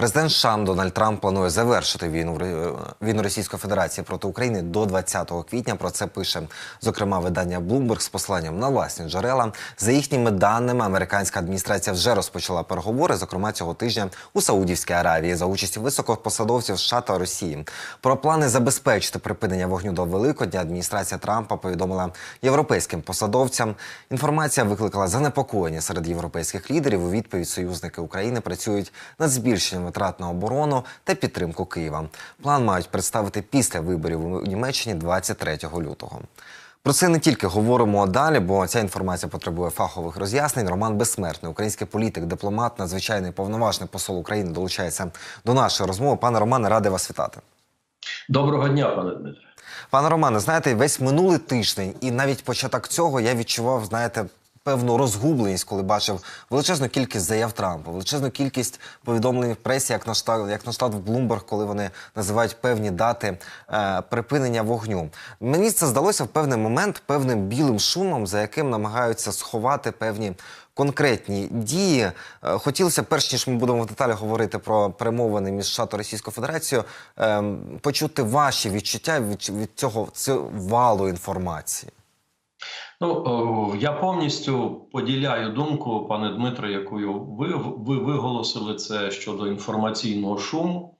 Президент США Дональд Трамп планує завершити війну війну Російської Федерації проти України до 20 квітня. Про це пише зокрема видання Bloomberg з посиланням на власні джерела. За їхніми даними, американська адміністрація вже розпочала переговори, зокрема цього тижня у Саудівській Аравії за участі високопосадовців США та Росії. Про плани забезпечити припинення вогню до Великодня адміністрація Трампа повідомила європейським посадовцям. Інформація викликала занепокоєння серед європейських лідерів. У відповідь союзники України працюють над збільшенням витрат на оборону та підтримку Києва. План мають представити після виборів у Німеччині 23 лютого. Про це не тільки говоримо далі, бо ця інформація потребує фахових роз'яснень. Роман Безсмертний, український політик, дипломат, надзвичайний повноважний посол України, долучається до нашої розмови. Пане Романе, радий вас вітати. Доброго дня, пане Дмитре. Пане Романе, знаєте, весь минулий тиждень і навіть початок цього я відчував, знаєте, певну розгубленість, коли бачив величезну кількість заяв Трампа, величезну кількість повідомлень в пресі, як на штат, як на штат в Bloomberg, коли вони називають певні дати е, припинення вогню. Мені це здалося в певний момент певним білим шумом, за яким намагаються сховати певні. Конкретні дії Е, хотілося, перш ніж ми будемо в деталі говорити про перемовини між США та Російською Федерацією, ем, почути ваші відчуття від, цього валу інформації. Ну я повністю поділяю думку, пане Дмитро, яку ви, ви виголосили це щодо інформаційного шуму.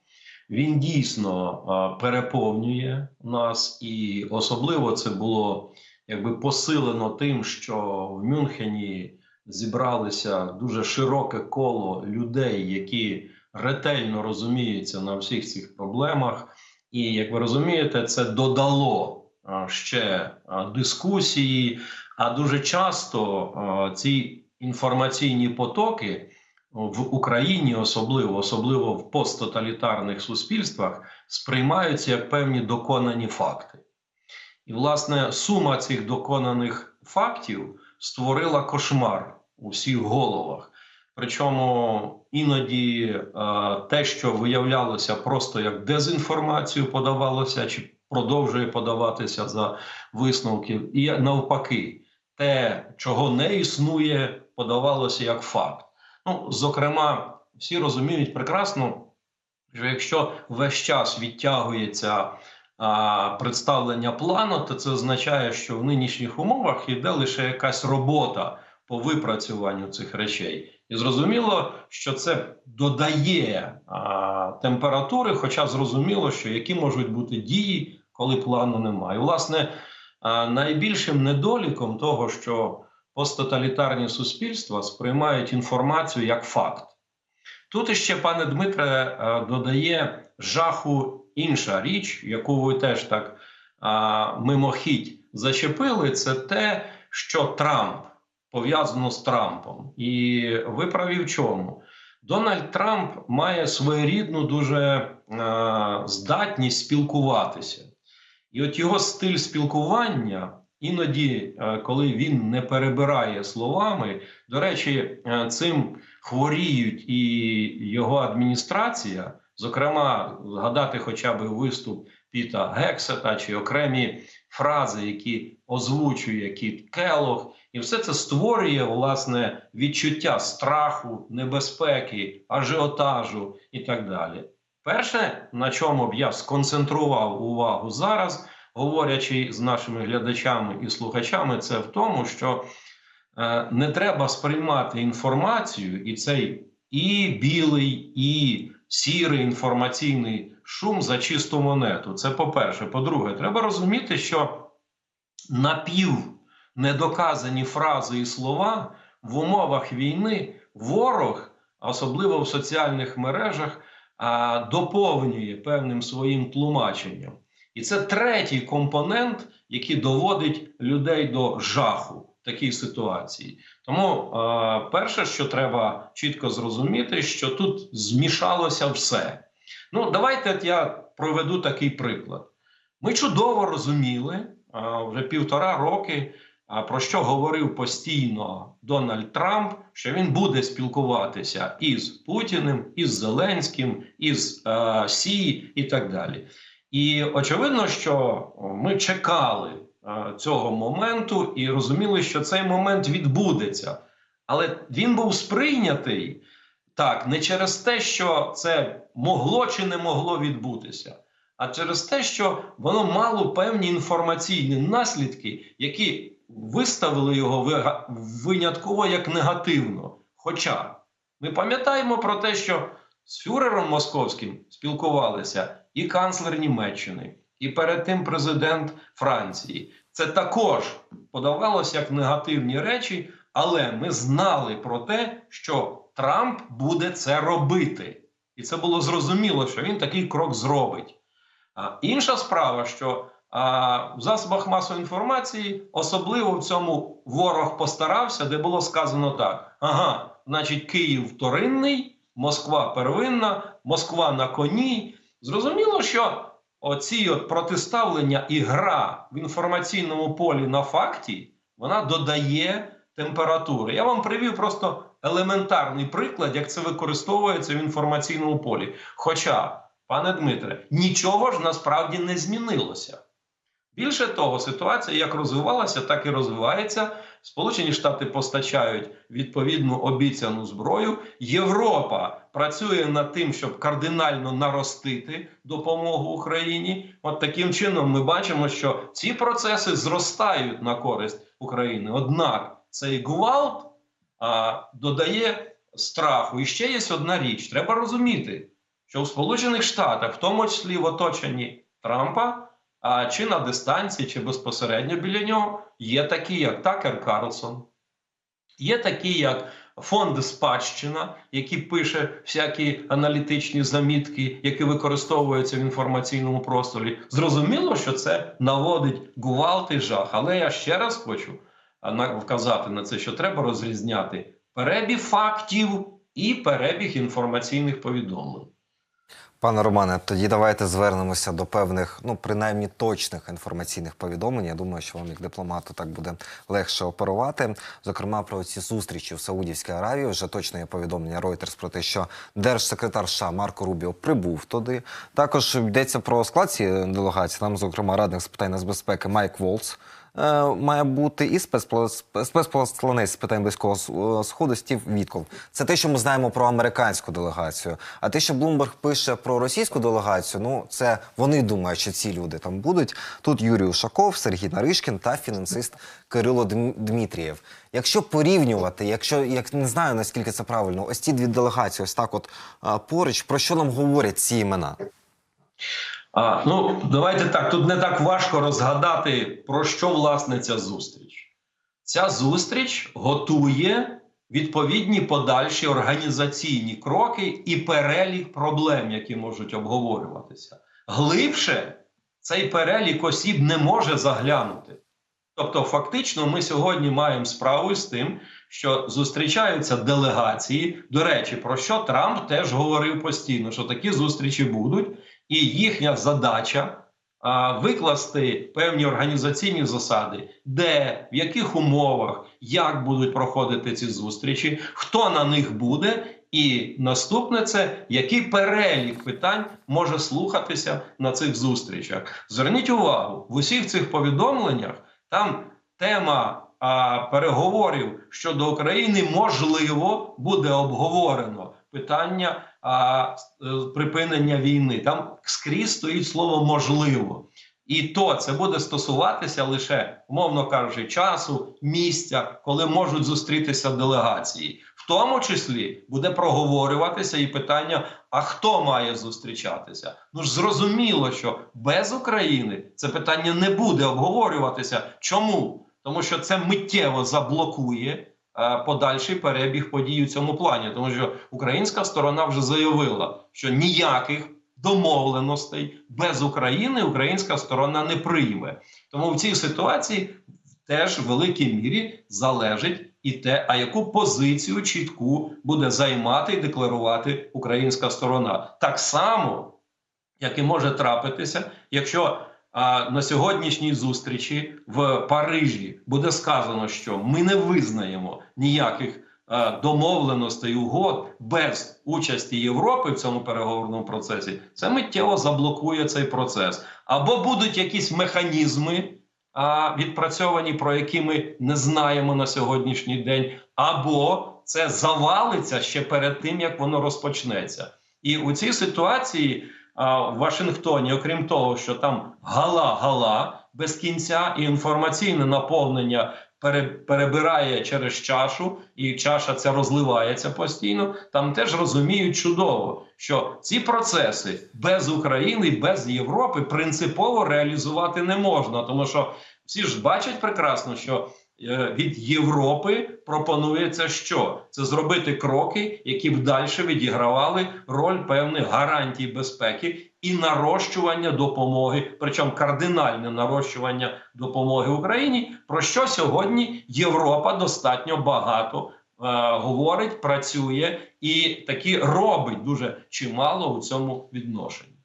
Він дійсно переповнює нас, і особливо це було якби посилено тим, що в Мюнхені зібралися дуже широке коло людей, які ретельно розуміються на всіх цих проблемах. І як ви розумієте, це додало ще дискусії. А дуже часто ці інформаційні потоки в Україні, особливо особливо в посттоталітарних суспільствах, сприймаються як певні доконані факти. І, власне, сума цих доконаних фактів створила кошмар у всіх головах. Причому іноді е, те, що виявлялося просто як дезінформацію, подавалося чи продовжує подаватися за висновків, і навпаки, те, чого не існує, подавалося як факт. Ну, зокрема, всі розуміють прекрасно, що якщо весь час відтягується а, представлення плану, то це означає, що в нинішніх умовах йде лише якась робота по випрацюванню цих речей. І зрозуміло, що це додає а, температури, хоча зрозуміло, що які можуть бути дії, коли плану немає. Власне, найбільшим недоліком того, що посттоталітарні суспільства сприймають інформацію як факт. Тут іще, пане Дмитре, е, додає жаху інша річ, яку ви теж так мимохідь зачепили, це те, що Трамп пов'язано з Трампом. І ви праві в чому? Дональд Трамп має своєрідну дуже здатність спілкуватися. І от його стиль спілкування. Іноді, е, коли він не перебирає словами, до речі, е, цим хворіють і його адміністрація, зокрема, згадати хоча б виступ Піта Гексета чи окремі фрази, які озвучує Кіт Келох, і все це створює власне відчуття страху, небезпеки, ажіотажу і так далі. Перше, на чому б я сконцентрував увагу зараз говорячи з нашими глядачами і слухачами, це в тому, що е, не треба сприймати інформацію, і цей і білий, і сірий інформаційний шум за чисту монету. Це по-перше. По-друге, треба розуміти, що напів недоказані фрази і слова в умовах війни ворог, особливо в соціальних мережах, доповнює певним своїм тлумаченням. І це третій компонент, який доводить людей до жаху в такій ситуації. Тому перше, що треба чітко зрозуміти, що тут змішалося все. Ну, давайте я проведу такий приклад. Ми чудово розуміли вже півтора роки, про що говорив постійно Дональд Трамп, що він буде спілкуватися із Путіним, із Зеленським, із е, Сі і так далі. І очевидно, що ми чекали е, цього моменту і розуміли, що цей момент відбудеться. Але він був сприйнятий Так, не через те, що це могло чи не могло відбутися, а через те, що воно мало певні інформаційні наслідки, які виставили його винятково як негативно. Хоча ми пам'ятаємо про те, що з фюрером московським спілкувалися і канцлер Німеччини, і перед тим президент Франції. Це також подавалося як негативні речі, але ми знали про те, що Трамп буде це робити. І це було зрозуміло, що він такий крок зробить. А інша справа, що в засобах масової інформації особливо в цьому ворог постарався, де було сказано так: ага, значить, Київ вторинний, Москва первинна, Москва на коні. Зрозуміло, що оці от протиставлення і гра в інформаційному полі на факті вона додає температури. Я вам привів просто елементарний приклад, як це використовується в інформаційному полі. Хоча, пане Дмитре, нічого ж насправді не змінилося. Більше того, ситуація як розвивалася, так і розвивається. Сполучені Штати постачають відповідну обіцяну зброю. Європа працює над тим, щоб кардинально наростити допомогу Україні. От таким чином ми бачимо, що ці процеси зростають на користь України. Однак цей гвалт а, додає страху. І ще є одна річ: треба розуміти, що в Сполучених Штатах, в тому числі в оточенні Трампа, чи на дистанції, чи безпосередньо біля нього, є такі, як Такер Карлсон, є такі, як фонд Спадщина, який пише всякі аналітичні замітки, які використовуються в інформаційному просторі. Зрозуміло, що це наводить гвалт і жах. Але я ще раз хочу а, вказати на це, що треба розрізняти перебіг фактів і перебіг інформаційних повідомлень. Пане Романе, тоді давайте звернемося до певних, ну принаймні точних інформаційних повідомлень. Я думаю, що вам, як дипломату, так буде легше оперувати. Зокрема, про ці зустрічі в Саудівській Аравії вже точно є повідомлення Reuters про те, що держсекретар США Марко Рубіо прибув туди. Також йдеться про склад цієї делегації. Там, зокрема, радник з питань нацбезпеки Майк Волц. Е, Має бути і спецпосланець з питань близького сходу Стів Вітков. Це те, що ми знаємо про американську делегацію. А те, що Блумберг пише про російську делегацію, ну це вони думають, що ці люди там будуть. Тут Юрій Ушаков, Сергій Наришкін та фінансист Кирило Дм- Дмитрієв. Якщо порівнювати, якщо як не знаю наскільки це правильно, ось ці дві делегації, ось так, от поруч, про що нам говорять ці імена? А, ну, давайте так. Тут не так важко розгадати, про що власне ця зустріч. Ця зустріч готує відповідні подальші організаційні кроки і перелік проблем, які можуть обговорюватися. Глибше цей перелік осіб не може заглянути. Тобто, фактично, ми сьогодні маємо справу з тим, що зустрічаються делегації. До речі, про що Трамп теж говорив постійно, що такі зустрічі будуть, і їхня задача а, викласти певні організаційні засади, де, в яких умовах, як будуть проходити ці зустрічі, хто на них буде. І наступне це який перелік питань може слухатися на цих зустрічах. Зверніть увагу в усіх цих повідомленнях. Там тема а, переговорів щодо України можливо буде обговорено питання а, е, припинення війни. Там скрізь стоїть слово можливо. І то це буде стосуватися лише, умовно кажучи, часу, місця, коли можуть зустрітися делегації. В тому числі буде проговорюватися і питання: а хто має зустрічатися? Ну ж зрозуміло, що без України це питання не буде обговорюватися. Чому? Тому що це миттєво заблокує подальший перебіг подій у цьому плані, тому що українська сторона вже заявила, що ніяких домовленостей без України українська сторона не прийме. Тому в цій ситуації теж в великій мірі залежить і те, а яку позицію чітку буде займати і декларувати українська сторона, так само, як і може трапитися, якщо на сьогоднішній зустрічі в Парижі буде сказано, що ми не визнаємо ніяких а, домовленостей угод без участі Європи в цьому переговорному процесі, це миттєво заблокує цей процес. Або будуть якісь механізми відпрацьовані, про які ми не знаємо на сьогоднішній день, або це завалиться ще перед тим, як воно розпочнеться. І у цій ситуації в Вашингтоні, окрім того, що там гала-гала без кінця і інформаційне наповнення перебирає через чашу, і чаша ця розливається постійно. Там теж розуміють чудово, що ці процеси без України, без Європи принципово реалізувати не можна, тому що всі ж бачать прекрасно, що від Європи пропонується що? Це зробити кроки, які б далі відігравали роль певних гарантій безпеки і нарощування допомоги, причому кардинальне нарощування допомоги Україні. Про що сьогодні Європа достатньо багато е, говорить, працює і таки робить дуже чимало у цьому відношенні.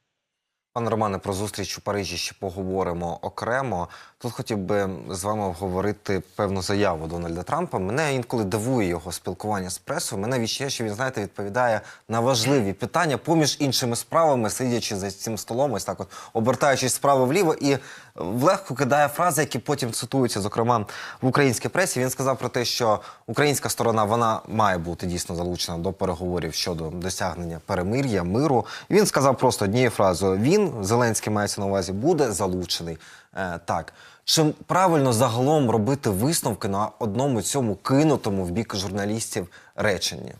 Пане Романе, про зустріч у Парижі ще поговоримо окремо. Тут хотів би з вами обговорити певну заяву Дональда Трампа. Мене інколи дивує його спілкування з пресою. Мене відчує, що він, знаєте, відповідає на важливі питання поміж іншими справами, сидячи за цим столом, ось так от обертаючись справа вліво, і влегко кидає фрази, які потім цитуються, зокрема в українській пресі. Він сказав про те, що українська сторона вона має бути дійсно залучена до переговорів щодо досягнення перемир'я, миру. Він сказав просто однією фразою: він Зеленський мається на увазі, буде залучений. Е, так. Чи правильно загалом робити висновки на одному цьому кинутому в бік журналістів реченні?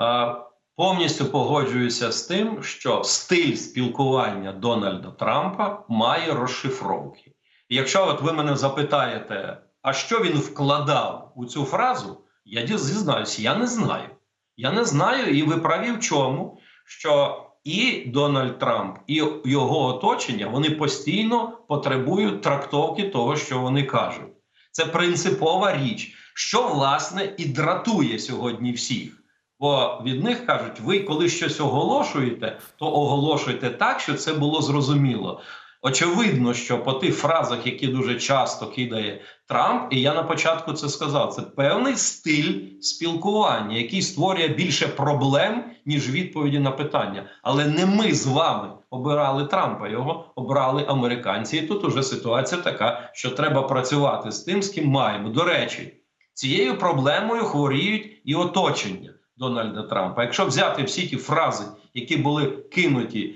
Е, Повністю погоджуюся з тим, що стиль спілкування Дональда Трампа має розшифровки. І якщо от ви мене запитаєте, а що він вкладав у цю фразу, я зізнаюся, я не знаю. Я не знаю, і ви праві в чому, що і Дональд Трамп, і його оточення вони постійно потребують трактовки того, що вони кажуть. Це принципова річ, що власне і дратує сьогодні всіх. Бо від них кажуть, ви коли щось оголошуєте, то оголошуйте так, що це було зрозуміло. Очевидно, що по тих фразах, які дуже часто кидає Трамп, і я на початку це сказав, це певний стиль спілкування, який створює більше проблем, ніж відповіді на питання. Але не ми з вами обирали Трампа, його обрали американці. І тут уже ситуація така, що треба працювати з тим, з ким маємо. До речі, цією проблемою хворіють і оточення. Дональда Трампа. Якщо взяти всі ті фрази, які були кинуті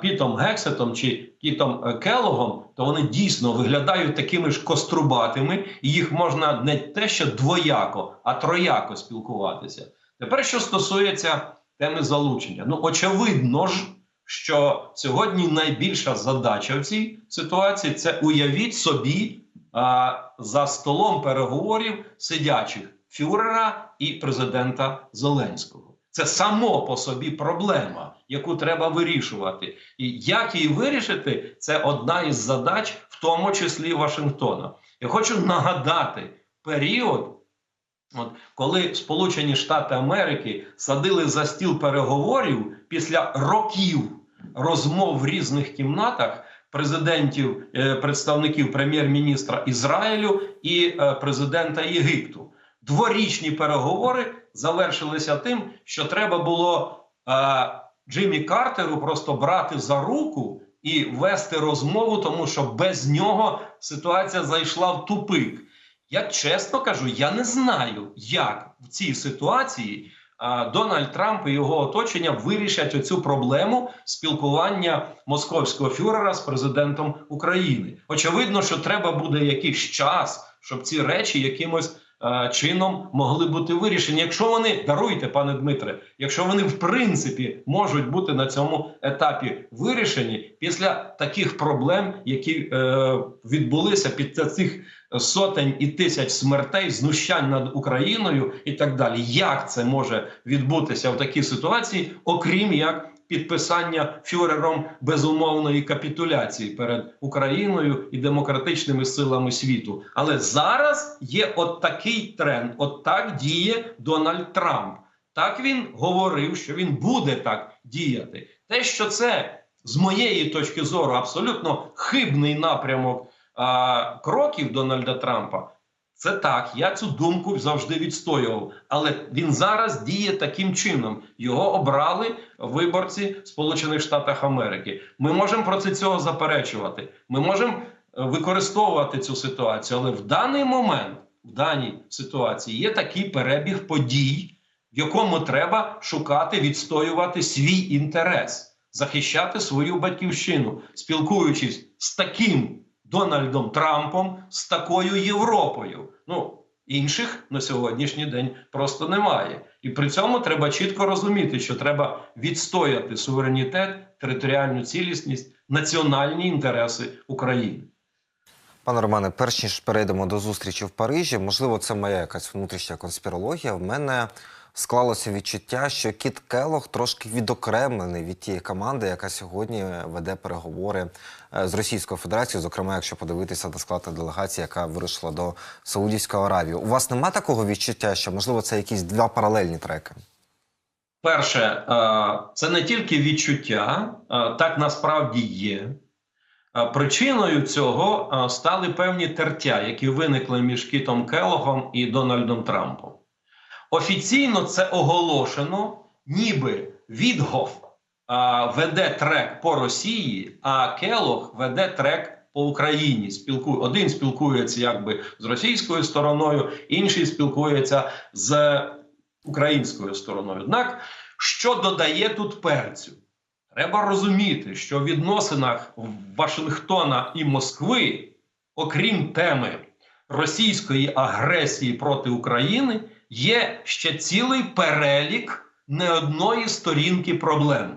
Пітом Гексетом чи Пітом е, Келогом, то вони дійсно виглядають такими ж кострубатими, і їх можна не те, що двояко, а трояко спілкуватися. Тепер, що стосується теми залучення, ну очевидно ж, що сьогодні найбільша задача в цій ситуації це уявіть собі а, за столом переговорів сидячих фюрера і президента Зеленського. Це само по собі проблема, яку треба вирішувати. І як її вирішити, це одна із задач, в тому числі Вашингтона. Я хочу нагадати період, от, коли Сполучені Штати Америки садили за стіл переговорів після років розмов в різних кімнатах президентів, е, представників прем'єр-міністра Ізраїлю і е, президента Єгипту. Дворічні переговори завершилися тим, що треба було е, Джиммі Картеру просто брати за руку і вести розмову, тому що без нього ситуація зайшла в тупик. Я чесно кажу, я не знаю, як в цій ситуації а, Дональд Трамп і його оточення вирішать оцю проблему спілкування московського фюрера з президентом України. Очевидно, що треба буде якийсь час, щоб ці речі якимось чином могли бути вирішені. Якщо вони даруйте, пане Дмитре, якщо вони в принципі можуть бути на цьому етапі вирішені після таких проблем, які е, відбулися під цих сотень і тисяч смертей, знущань над Україною і так далі. Як це може відбутися в такій ситуації, окрім як підписання фюрером безумовної капітуляції перед Україною і демократичними силами світу? Але зараз є от такий тренд, от так діє Дональд Трамп. Так він говорив, що він буде так діяти. Те, що це з моєї точки зору абсолютно хибний напрямок а, кроків Дональда Трампа. Це так, я цю думку завжди відстоював. Але він зараз діє таким чином. Його обрали виборці Сполучених Штатів Америки. Ми можемо проти цього заперечувати. Ми можемо е, використовувати цю ситуацію, але в даний момент в даній ситуації є такий перебіг подій, в якому треба шукати, відстоювати свій інтерес, захищати свою батьківщину, спілкуючись з таким Дональдом Трампом, з такою Європою. Ну інших на сьогоднішній день просто немає. І при цьому треба чітко розуміти, що треба відстояти суверенітет, територіальну цілісність, національні інтереси України. Пане Романе, перш ніж перейдемо до зустрічі в Парижі, можливо, це моя якась внутрішня конспірологія. В мене склалося відчуття, що Кіт Келох трошки відокремлений від тієї команди, яка сьогодні веде переговори е, з Російською Федерацією, зокрема, якщо подивитися на склад делегації, яка вирушила до Саудівської Аравії. У вас нема такого відчуття, що можливо це якісь два паралельні треки? Перше, е, це не тільки відчуття, е, так насправді є. Е, Причиною цього е, стали певні тертя, які виникли між Кітом Келогом і Дональдом Трампом. Офіційно це оголошено, ніби Відгоф е, веде трек по Росії, а Келог веде трек по Україні. Спілкує один спілкується якби з російською стороною, інший спілкується з українською стороною. Однак, що додає тут перцю? Треба розуміти, що в відносинах Вашингтона і Москви, окрім теми російської агресії проти України, є ще цілий перелік не одної сторінки проблем.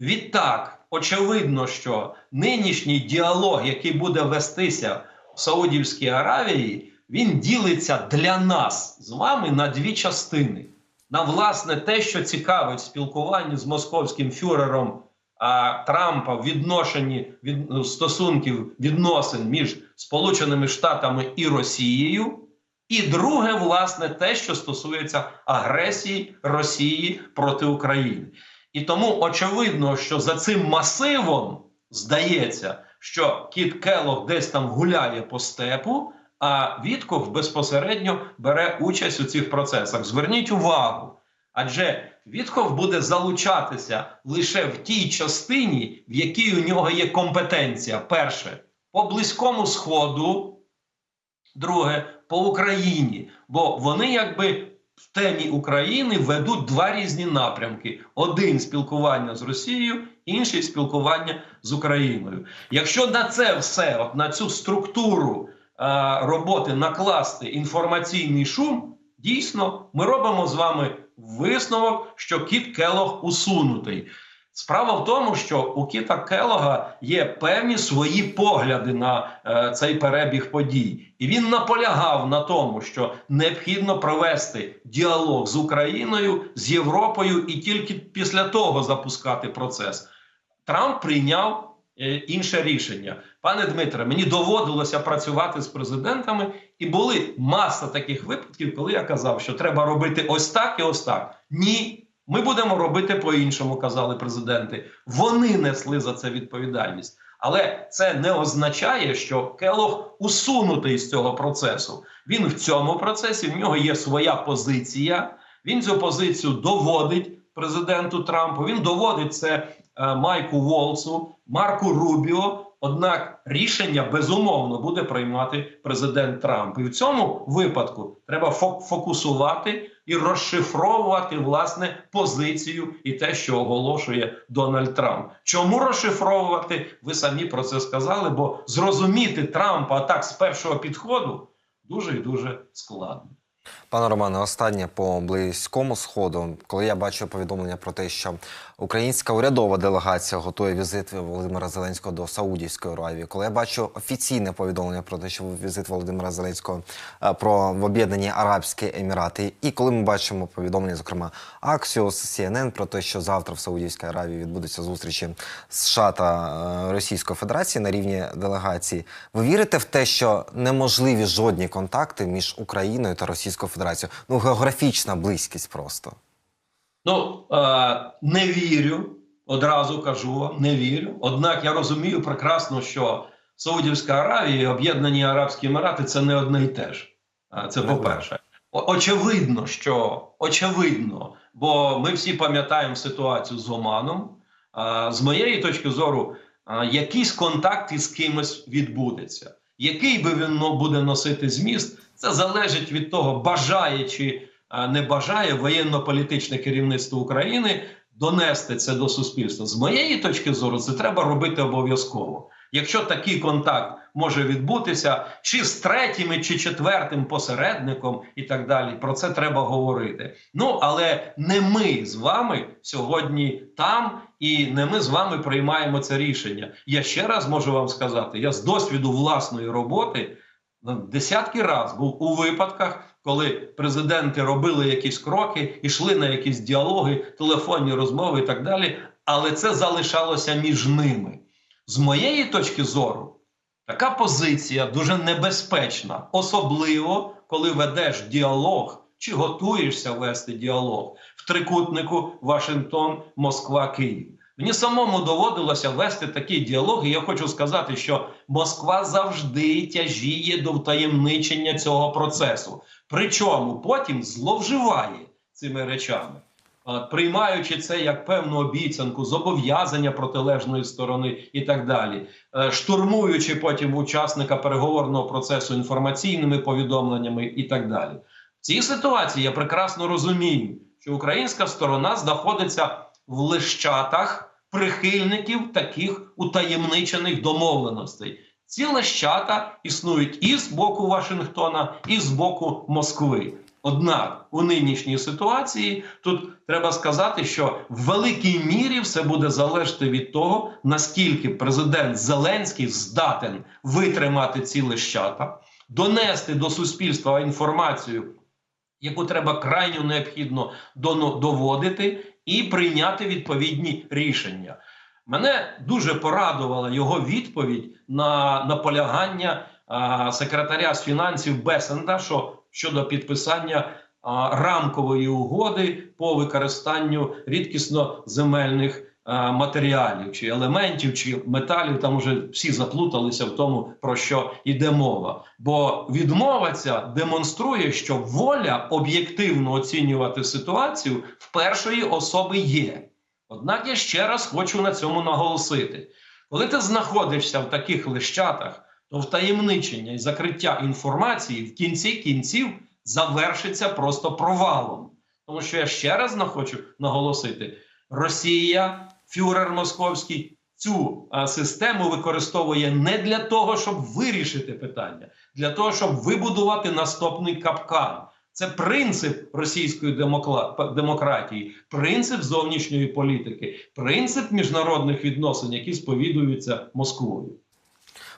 Відтак, очевидно, що нинішній діалог, який буде вестися в Саудівській Аравії, він ділиться для нас з вами на дві частини. На власне те, що цікавить спілкування з московським фюрером а, Трампа в відношенні від стосунків відносин між Сполученими Штатами і Росією. І друге, власне, те, що стосується агресії Росії проти України. І тому очевидно, що за цим масивом здається, що Кіт Келох десь там гуляє по степу, а Вітков безпосередньо бере участь у цих процесах. Зверніть увагу, адже Вітков буде залучатися лише в тій частині, в якій у нього є компетенція. Перше по близькому сходу, друге по Україні, бо вони якби. В темі України ведуть два різні напрямки: один спілкування з Росією, інший спілкування з Україною. Якщо на це все, от на цю структуру е, роботи накласти інформаційний шум, дійсно ми робимо з вами висновок, що кіт Келог усунутий. Справа в тому, що у Кіта Келога є певні свої погляди на е, цей перебіг подій, і він наполягав на тому, що необхідно провести діалог з Україною, з Європою, і тільки після того запускати процес. Трамп прийняв е, інше рішення. Пане Дмитре, мені доводилося працювати з президентами, і були маса таких випадків, коли я казав, що треба робити ось так і ось так. Ні. Ми будемо робити по-іншому, казали президенти. Вони несли за це відповідальність. Але це не означає, що Келох усунутий з цього процесу. Він в цьому процесі, в нього є своя позиція. Він цю позицію доводить президенту Трампу. Він доводить це е, Майку Волцу, Марку Рубіо. Однак рішення безумовно буде приймати президент Трамп. І в цьому випадку треба фо- фокусувати і розшифровувати власне позицію і те, що оголошує Дональд Трамп. Чому розшифровувати? Ви самі про це сказали, бо зрозуміти Трампа так з першого підходу дуже і дуже складно. Пане Романе, останнє по близькому сходу, коли я бачу повідомлення про те, що українська урядова делегація готує візит Володимира Зеленського до Саудівської Аравії, коли я бачу офіційне повідомлення про те, що візит Володимира Зеленського е, про в Об'єднані Арабські Емірати, і коли ми бачимо повідомлення, зокрема Axios, CNN, про те, що завтра в Саудівській Аравії відбудуться зустрічі США та е, Російської Федерації на рівні делегації, ви вірите в те, що неможливі жодні контакти між Україною та Російською Федерацією? Ну, географічна близькість просто. Ну е, не вірю, одразу кажу вам, не вірю. Однак я розумію прекрасно, що Саудівська Аравія і Об'єднані Арабські Емірати це не одне й те ж. Е, Це по-перше. Очевидно, що очевидно, бо ми всі пам'ятаємо ситуацію з Оманом. Е, З моєї точки зору, е, якийсь контакт із кимось відбудеться. Який би він ну, буде носити зміст, Це залежить від того, бажає чи е, не бажає воєнно-політичне керівництво України донести це до суспільства. З моєї точки зору, це треба робити обов'язково. Якщо такий контакт може відбутися, чи з третім, чи четвертим посередником, і так далі, про це треба говорити. Ну але не ми з вами сьогодні там, і не ми з вами приймаємо це рішення. Я ще раз можу вам сказати: я з досвіду власної роботи десятки разів був у випадках, коли президенти робили якісь кроки, йшли на якісь діалоги, телефонні розмови і так далі. Але це залишалося між ними. З моєї точки зору, така позиція дуже небезпечна, особливо коли ведеш діалог чи готуєшся вести діалог в трикутнику Вашингтон, Москва, Київ. Мені самому доводилося вести такі діалоги. Я хочу сказати, що Москва завжди тяжіє до втаємничення цього процесу. Причому потім зловживає цими речами, приймаючи це як певну обіцянку, зобов'язання протилежної сторони і так далі, Е, штурмуючи потім учасника переговорного процесу інформаційними повідомленнями і так далі. В цій ситуації я прекрасно розумію, що українська сторона знаходиться в лищатах прихильників таких утаємничених домовленостей. Ці лещата існують і з боку Вашингтона, і з боку Москви. Однак у нинішній ситуації тут треба сказати, що в великій мірі все буде залежати від того, наскільки президент Зеленський здатен витримати ці лещата, донести до суспільства інформацію, яку треба крайньо необхідно доводити, і прийняти відповідні рішення. Мене дуже порадувала його відповідь на наполягання а, секретаря з фінансів Бесенда, що щодо підписання а, рамкової угоди по використанню рідкісно земельних матеріалів чи елементів, чи металів. Там уже всі заплуталися в тому, про що йде мова. Бо відмова ця демонструє, що воля об'єктивно оцінювати ситуацію в першої особи є. Однак я ще раз хочу на цьому наголосити: коли ти знаходишся в таких лищатах, то втаємничення і закриття інформації в кінці кінців завершиться просто провалом. Тому що я ще раз хочу наголосити: Росія, фюрер московський, цю а, систему використовує не для того, щоб вирішити питання, для того, щоб вибудувати наступний капкан. Це принцип російської демократії, принцип зовнішньої політики, принцип міжнародних відносин, які сповідуються Москвою.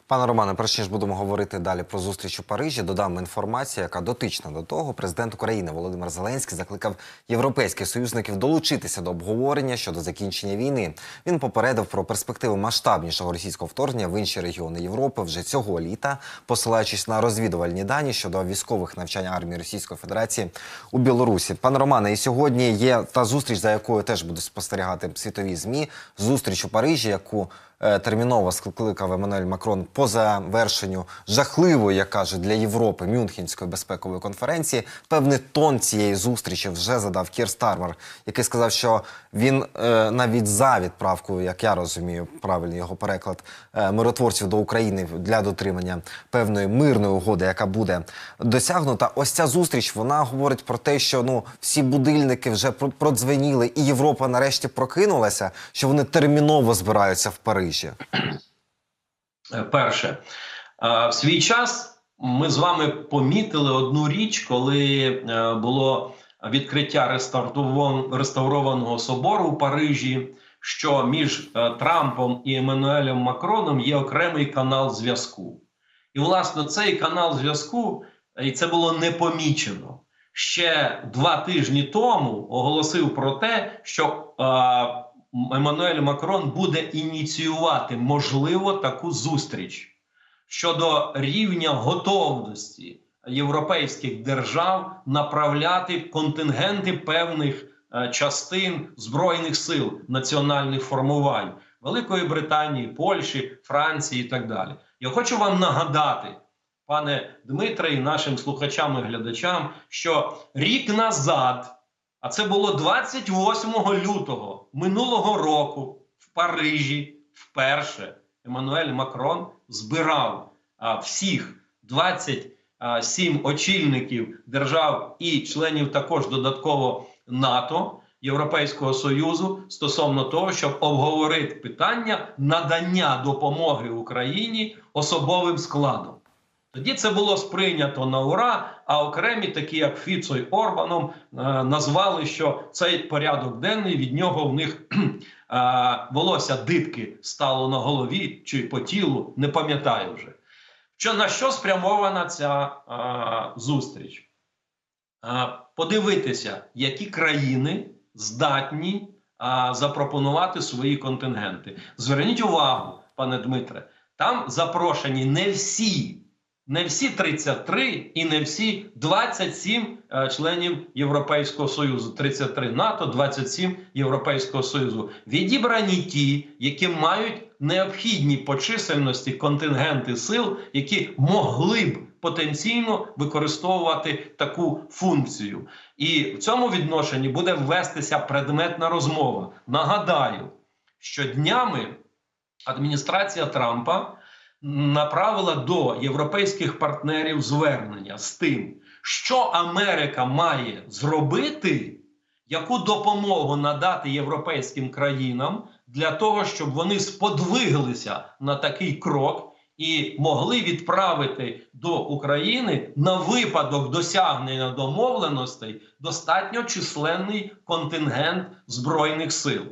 Пане Романе, перш ніж будемо говорити далі про зустріч у Парижі, додам інформацію, яка дотична до того. Президент України Володимир Зеленський закликав європейських союзників долучитися до обговорення щодо закінчення війни. Він попередив про перспективи масштабнішого російського вторгнення в інші регіони Європи вже цього літа, посилаючись на розвідувальні дані щодо військових навчань армії Російської Федерації у Білорусі. Пане Романе, і сьогодні є та зустріч, за якою теж будуть спостерігати світові змі. Зустріч у Парижі, яку терміново скликав Еммануель Макрон по завершенню жахливої, як каже, для Європи Мюнхенської безпекової конференції. Певний тон цієї зустрічі вже задав Кір Стармер, який сказав, що він е, навіть за відправку, як я розумію, правильний його переклад е, миротворців до України для дотримання певної мирної угоди, яка буде досягнута. Ось ця зустріч вона говорить про те, що ну всі будильники вже продзвеніли, і Європа нарешті прокинулася, що вони терміново збираються в Парижі. Е, Перше, Е, в свій час ми з вами помітили одну річ, коли е, було відкриття реставрованого собору у Парижі. Що між Трампом і Еммануелем Макроном є окремий канал зв'язку, і власне цей канал зв'язку, і це було не помічено. Ще два тижні тому оголосив про те, що Еммануель Макрон буде ініціювати можливо таку зустріч щодо рівня готовності європейських держав направляти контингенти певних е, частин збройних сил національних формувань Великої Британії, Польщі, Франції і так далі. Я хочу вам нагадати, пане Дмитре, і нашим слухачам і глядачам, що рік назад. А це було 28 лютого минулого року в Парижі вперше Еммануель Макрон збирав а, всіх а, сім очільників держав і членів також додатково НАТО. Європейського союзу стосовно того, щоб обговорити питання надання допомоги Україні особовим складом. Тоді це було сприйнято на ура. А окремі, такі як Фіцо й Орбаном, е, назвали, що цей порядок денний від нього в них е, волосся дибки стало на голові чи по тілу, не пам'ятаю вже. Що на що спрямована ця е, зустріч? Е, подивитися, які країни здатні а, запропонувати свої контингенти. Зверніть увагу, пане Дмитре, там запрошені не всі, не всі 33 і не всі 27 е, членів Європейського Союзу, 33 НАТО, 27 Європейського Союзу. Відібрані ті, які мають необхідні по чисельності контингенти сил, які могли б потенційно використовувати таку функцію. І в цьому відношенні буде ввестися предметна розмова. Нагадаю, що днями адміністрація Трампа направила до європейських партнерів звернення з тим, що Америка має зробити, яку допомогу надати європейським країнам для того, щоб вони сподвиглися на такий крок і могли відправити до України на випадок досягнення домовленостей достатньо численний контингент збройних сил.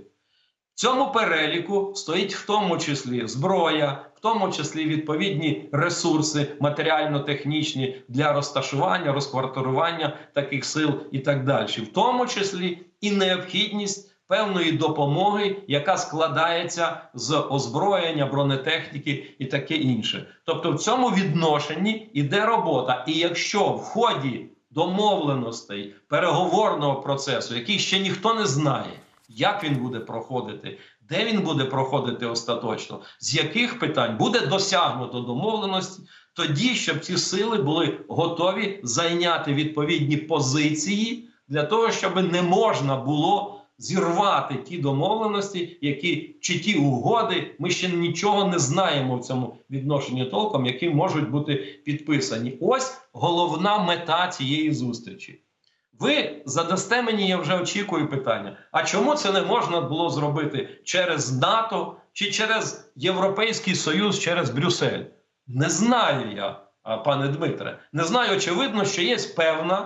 Цьому переліку стоїть в тому числі зброя, в тому числі відповідні ресурси матеріально-технічні для розташування, розквартирування таких сил і так далі, в тому числі і необхідність певної допомоги, яка складається з озброєння, бронетехніки і таке інше. Тобто, в цьому відношенні іде робота. І якщо в ході домовленостей переговорного процесу, який ще ніхто не знає, як він буде проходити, де він буде проходити остаточно, з яких питань буде досягнуто домовленості, тоді щоб ці сили були готові зайняти відповідні позиції для того, щоб не можна було зірвати ті домовленості, які чи ті угоди, ми ще нічого не знаємо в цьому відношенні толком, які можуть бути підписані. Ось головна мета цієї зустрічі. Ви задасте мені, я вже очікую питання. А чому це не можна було зробити через НАТО чи через Європейський Союз, через Брюссель? Не знаю я, пане Дмитре. Не знаю, очевидно, що є певне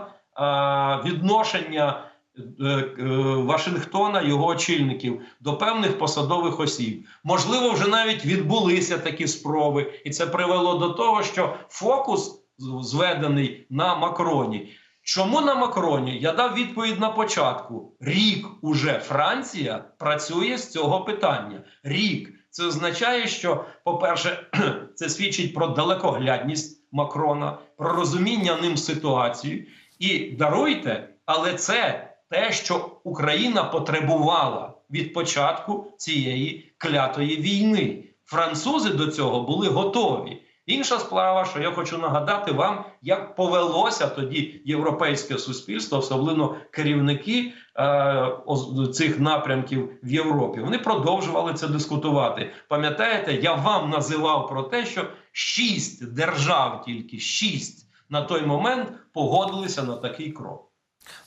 відношення е, е, Вашингтона, його очільників до певних посадових осіб. Можливо, вже навіть відбулися такі спроби, і це привело до того, що фокус зведений на Макроні. Чому на Макроні? Я дав відповідь на початку. Рік уже Франція працює з цього питання. Рік. Це означає, що, по-перше, це свідчить про далекоглядність Макрона, про розуміння ним ситуації. І даруйте, але це те, що Україна потребувала від початку цієї клятої війни. Французи до цього були готові. Інша справа, що я хочу нагадати вам, як повелося тоді європейське суспільство, особливо керівники е, цих напрямків в Європі. Вони продовжували це дискутувати. Пам'ятаєте, я вам називав про те, що шість держав, тільки шість на той момент погодилися на такий крок.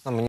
Ну,